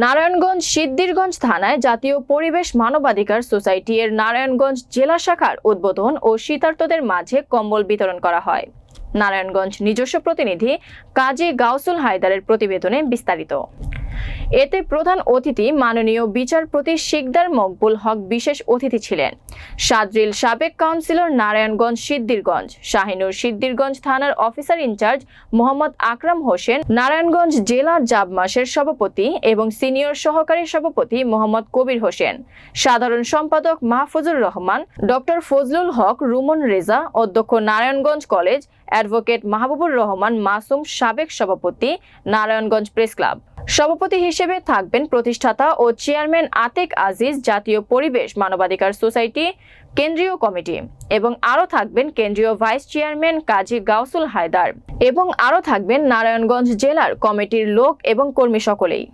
নারায়ণগঞ্জ সিদ্ধিরগঞ্জ থানায় জাতীয় পরিবেশ মানবাধিকার সোসাইটি এর নারায়ণগঞ্জ জেলা শাখার উদ্বোধন ও শীতার্থদের মাঝে কম্বল বিতরণ করা হয়। নারায়ণগঞ্জ নিজস্ব প্রতিনিধি কাজী গাউসুল হায়দারের প্রতিবেদনে বিস্তারিত। এতে প্রধান অতিথি মাননীয় বিচারপতি শিকদার মকবুল হক বিশেষ অতিথি ছিলেন। সাদরিল সাবেক কাউন্সিলর নারায়ণগঞ্জ সিদ্দিরগঞ্জ, শাহিনুর সিদ্দিরগঞ্জ থানার officer in charge Mohammad Akram Hossain, Narayanganj জেলা জাবমাসের সভাপতি এবং সিনিয়র সহকারী সভাপতি মোহাম্মদ কবির হোসেন, সাধারণ সম্পাদক মাহফুজুর রহমান, ডক্টর ফজলুল হক, রুমন রেজা, অধ্যক্ষ নারায়ণগঞ্জ কলেজ, অ্যাডভোকেট মাহবুবুর রহমান মাসুম সাবেক সভাপতি, নারায়ণগঞ্জ প্রেস ক্লাব। সভাপতি হিসেবে থাকবেন প্রতিষ্ঠাতা ও চেয়ারম্যান আতেক আজিজ, জাতীয় পরিবেশ মানবাধিকার সোসাইটি, কেন্দ্রীয় কমিটি এবং আরও থাকবেন কেন্দ্রীয় ভাইস চেয়ারম্যান কাজী গাউসুল হায়দার এবং আরও থাকবেন নারায়ণগঞ্জ জেলার কমিটির লোক এবং কর্মী সকলেই।